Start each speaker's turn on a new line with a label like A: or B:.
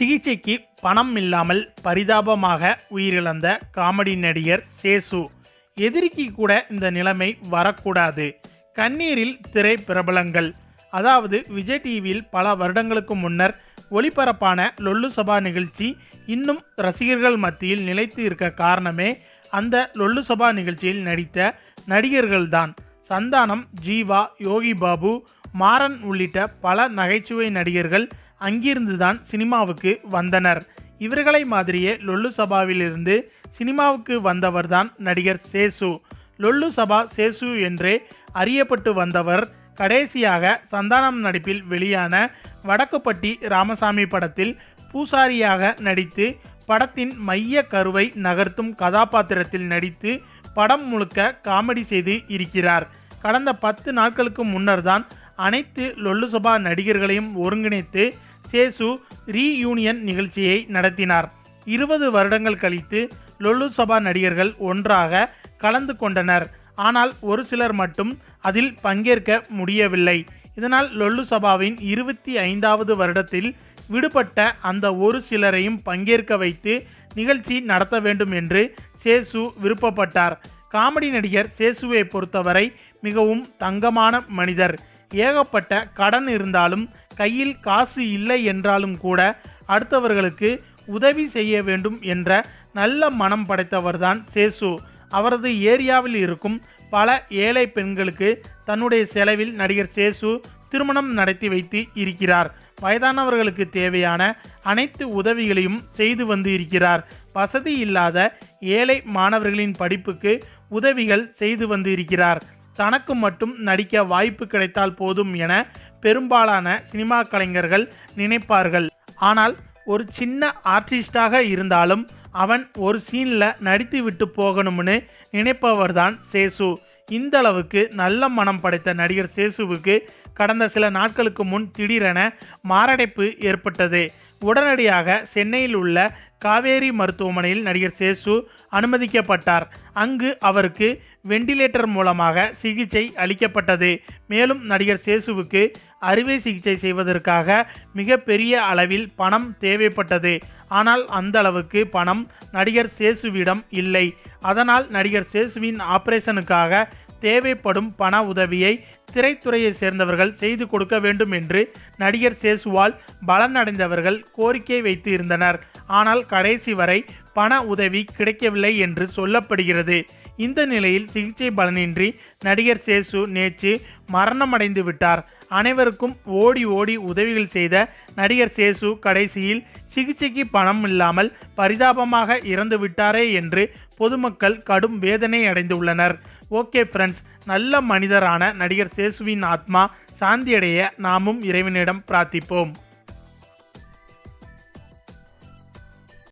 A: சிகிச்சைக்கு பணம் இல்லாமல் பரிதாபமாக உயிரிழந்த காமெடி நடிகர் சேசு. எதிரிக்கு கூட இந்த நிலைமை வரக்கூடாது. கண்ணீரில் திரை பிரபலங்கள். அதாவது விஜய் டிவியில் பல வருடங்களுக்கு முன்னர் ஒளிபரப்பான லொல்லு சபா நிகழ்ச்சி இன்னும் ரசிகர்கள் மத்தியில் நிலைத்து இருக்க காரணமே அந்த லொல்லு சபா நிகழ்ச்சியில் நடித்த நடிகர்கள்தான். சந்தானம் ஜீவா யோகி பாபு மாறன் உள்ளிட்ட பல நகைச்சுவை நடிகர்கள் அங்கிருந்துதான் சினிமாவுக்கு வந்தனர். இவர்களை மாதிரியே லொல்லு சபாவிலிருந்து சினிமாவுக்கு வந்தவர்தான் நடிகர் சேசு. லொல்லு சபா சேசு என்றே அறியப்பட்டு வந்தவர் கடைசியாக சந்தானம் நடிப்பில் வெளியான வடக்குப்பட்டி ராமசாமி படத்தில் பூசாரியாக நடித்து படத்தின் மைய கருவை நகர்த்தும் கதாபாத்திரத்தில் நடித்து படம் முழுக்க காமெடி செய்து இருக்கிறார். கடந்த பத்து நாட்களுக்கு முன்னர் தான் அனைத்து லொல்லுசபா நடிகர்களையும் ஒருங்கிணைத்து சேசு ரீயூனியன் நிகழ்ச்சியை நடத்தினார். இருபது வருடங்கள் கழித்து லொல்லு சபா நடிகர்கள் ஒன்றாக கலந்து கொண்டனர். ஆனால் ஒரு சிலர் மட்டும் அதில் பங்கேற்க முடியவில்லை. இதனால் லொல்லு சபாவின் இருபத்தி ஐந்தாவது வருடத்தில் விடுபட்ட அந்த ஒரு சிலரையும் பங்கேற்க வைத்து நிகழ்ச்சி நடத்த வேண்டும் என்று சேசு விருப்பப்பட்டார். காமெடி நடிகர் சேசுவை பொறுத்தவரை மிகவும் தங்கமான மனிதர். ஏகப்பட்ட கடன் இருந்தாலும் கையில் காசு இல்லை என்றாலும் கூட அடுத்தவர்களுக்கு உதவி செய்ய வேண்டும் என்ற நல்ல மனம் படைத்தவர்தான் சேசு. அவரது ஏரியாவில் இருக்கும் பல ஏழை பெண்களுக்கு தன்னுடைய செலவில் நடிகர் சேசு திருமணம் நடத்தி வைத்து இருக்கிறார். வயதானவர்களுக்கு தேவையான அனைத்து உதவிகளையும் செய்து வந்து இருக்கிறார். வசதி இல்லாத ஏழை மாணவர்களின் படிப்புக்கு உதவிகள் செய்து வந்து இருக்கிறார். தனக்கு மட்டும் நடிக்க வாய்ப்பு கிடைத்தால் போதும் என பெரும்பாலான சினிமா கலைஞர்கள் நினைப்பார்கள். ஆனால் ஒரு சின்ன ஆர்டிஸ்டாக இருந்தாலும் அவன் ஒரு சீனில் நடித்து விட்டு போகணும்னு நினைப்பவர்தான் சேசு. இந்த அளவுக்கு நல்ல மனம் படைத்த நடிகர் சேசுவுக்கு கடந்த சில நாட்களுக்கு முன் திடீரென மாரடைப்பு ஏற்பட்டது. உடனடியாக சென்னையில் உள்ள காவேரி மருத்துவமனையில் நடிகர் சேசு அனுமதிக்கப்பட்டார். அங்கு அவருக்கு வெண்டிலேட்டர் மூலமாக சிகிச்சை அளிக்கப்பட்டது. மேலும் நடிகர் சேசுவுக்கு அறுவை சிகிச்சை செய்வதற்காக மிகப்பெரிய அளவில் பணம் தேவைப்பட்டது. ஆனால் அந்த அளவுக்கு பணம் நடிகர் சேசுவிடம் இல்லை. அதனால் நடிகர் சேசுவின் ஆபரேஷனுக்காக தேவைப்படும் பண உதவியை திரைத்துறையை சேர்ந்தவர்கள் செய்து கொடுக்க வேண்டும் என்று நடிகர் சேசுவால் பலனடைந்தவர்கள் கோரிக்கை வைத்து இருந்தனர். ஆனால் கடைசி வரை பண உதவி கிடைக்கவில்லை என்று சொல்லப்படுகிறது. இந்த நிலையில் சிகிச்சை பலனின்றி நடிகர் சேசு நேற்று மரணமடைந்து விட்டார். அனைவருக்கும் ஓடி ஓடி உதவிகள் செய்த நடிகர் சேசு கடைசியில் சிகிச்சைக்கு பணம் இல்லாமல் பரிதாபமாக இறந்து விட்டாரே என்று பொதுமக்கள் கடும் வேதனை அடைந்துள்ளனர். ஓகே ஃப்ரெண்ட்ஸ் நல்ல மனிதரான நடிகர் சேசுவின் ஆத்மா சாந்தியடைய நாமும் இறைவனிடம் பிரார்த்திப்போம்.